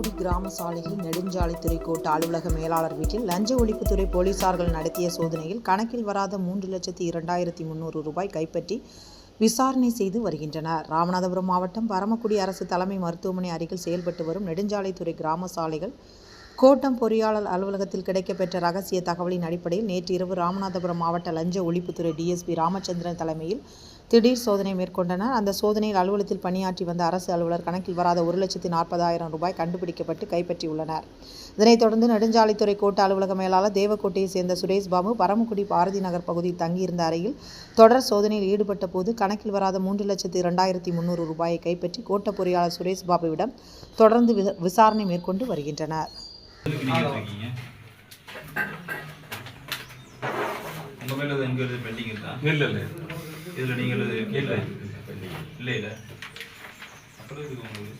தூத்துக்குடி கிராம சாலையில் நெடுஞ்சாலைத்துறை கோட்ட அலுவலக மேலாளர் வீட்டில் லஞ்ச ஒழிப்புத்துறை போலீசார்கள் நடத்திய சோதனையில் கணக்கில் வராத மூன்று லட்சத்தி இரண்டாயிரத்தி முன்னூறு ரூபாய் கைப்பற்றி விசாரணை செய்து வருகின்றனர். ராமநாதபுரம் மாவட்டம் பரமக்குடி அரசு தலைமை மருத்துவமனை அருகில் செயல்பட்டு வரும் நெடுஞ்சாலைத்துறை கிராம சாலைகள் கோட்டம் பொறியாளர் அலுவலகத்தில் கிடைக்கப்பெற்ற ரகசிய தகவலின் அடிப்படையில் நேற்று இரவு ராமநாதபுரம் மாவட்ட லஞ்ச ஒழிப்புத்துறை டிஎஸ்பி ராமச்சந்திரன் தலைமையில் திடீர் சோதனை மேற்கொண்டனர். அந்த சோதனையில் அலுவலகத்தில் பணியாற்றி வந்த அரசு அலுவலர் கணக்கில் வராத ஒரு லட்சத்தி நாற்பதாயிரம் ரூபாய் கண்டுபிடிக்கப்பட்டு கைப்பற்றியுள்ளனர். இதனைத் தொடர்ந்து நெடுஞ்சாலைத்துறை கோட்ட அலுவலக மேலாளர் தேவக்கோட்டையைச் சேர்ந்த சுரேஷ் பாபு பரமக்குடி பாரதி நகர் பகுதியில் தங்கியிருந்த அறையில் தொடர் சோதனையில் ஈடுபட்ட போது கணக்கில் வராத மூன்று லட்சத்து இரண்டாயிரத்தி முன்னூறு ரூபாயை கைப்பற்றி கோட்ட பொறியாளர் சுரேஷ் பாபுவிடம் தொடர்ந்து விசாரணை மேற்கொண்டு வருகின்றனர். உங்க மேல எங்க எழுது பெண்டிங் இருக்கா? இல்ல இல்ல இதுல நீங்க எழுது இல்ல. இல்ல இல்ல. அப்புறம் எதுக்கு உங்களுக்கு?